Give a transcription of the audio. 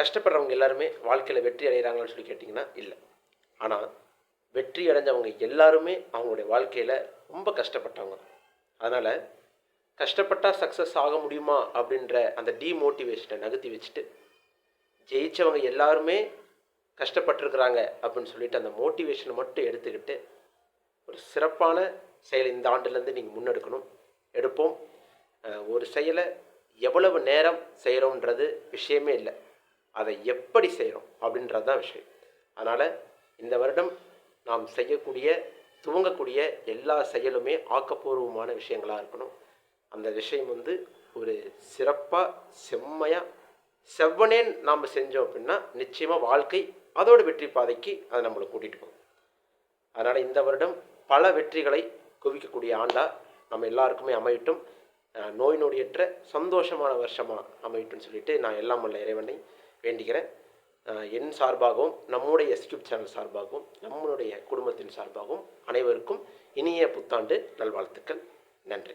கஷ்டப்படுறவங்க எல்லாருமே வாழ்க்கையில் வெற்றி அடைகிறாங்கன்னு சொல்லி கேட்டிங்கன்னா இல்லை. ஆனால் வெற்றி அடைஞ்சவங்க எல்லாருமே அவங்களுடைய வாழ்க்கையில் ரொம்ப கஷ்டப்பட்டவங்க. அதனால் கஷ்டப்பட்டால் சக்ஸஸ் ஆக முடியுமா அப்படின்ற அந்த டீமோட்டிவேஷனை நகர்த்தி வச்சுட்டு ஜெயித்தவங்க எல்லாருமே கஷ்டப்பட்டிருக்கிறாங்க அப்படின்னு சொல்லிட்டு அந்த மோட்டிவேஷனை மட்டும் எடுத்துக்கிட்டு ஒரு சிறப்பான செயல் இந்த ஆண்டுலேருந்து நீங்கள் முன்னெடுக்கணும். எடுப்போம். ஒரு செயலை எவ்வளவு நேரம் செய்கிறோன்றது விஷயமே இல்லை. அதை எப்படி செய்கிறோம் அப்படின்றது தான் விஷயம். அதனால் இந்த வருடம் நாம் செய்யக்கூடிய துவங்கக்கூடிய எல்லா செயலுமே ஆக்கப்பூர்வமான விஷயங்களாக இருக்கணும். அந்த விஷயம் வந்து ஒரு சிறப்பாக செம்மையாக செவ்வனே நாம் செஞ்சோம் அப்படின்னா நிச்சயமாக வாழ்க்கை அதோட வெற்றி பாதைக்கு அதை நம்மளை கூட்டிகிட்டு போகும். அதனால் இந்த வருடம் பல வெற்றிகளை குவிக்கக்கூடிய ஆண்டாக நம்ம எல்லாருக்குமே அமையட்டும். நோய் நொடியற்ற சந்தோஷமான வருஷமாக அமையட்டும்னு சொல்லிட்டு நான் எல்லாம் உள்ள இறைவனை வேண்டுகிறேன். என் சார்பாகவும் நம்முடைய எஸ்கியூப் சேனல் சார்பாகவும் நம்மளுடைய குடும்பத்தின் சார்பாகவும் அனைவருக்கும் இனிய புத்தாண்டு நல்வாழ்த்துக்கள். நன்றி.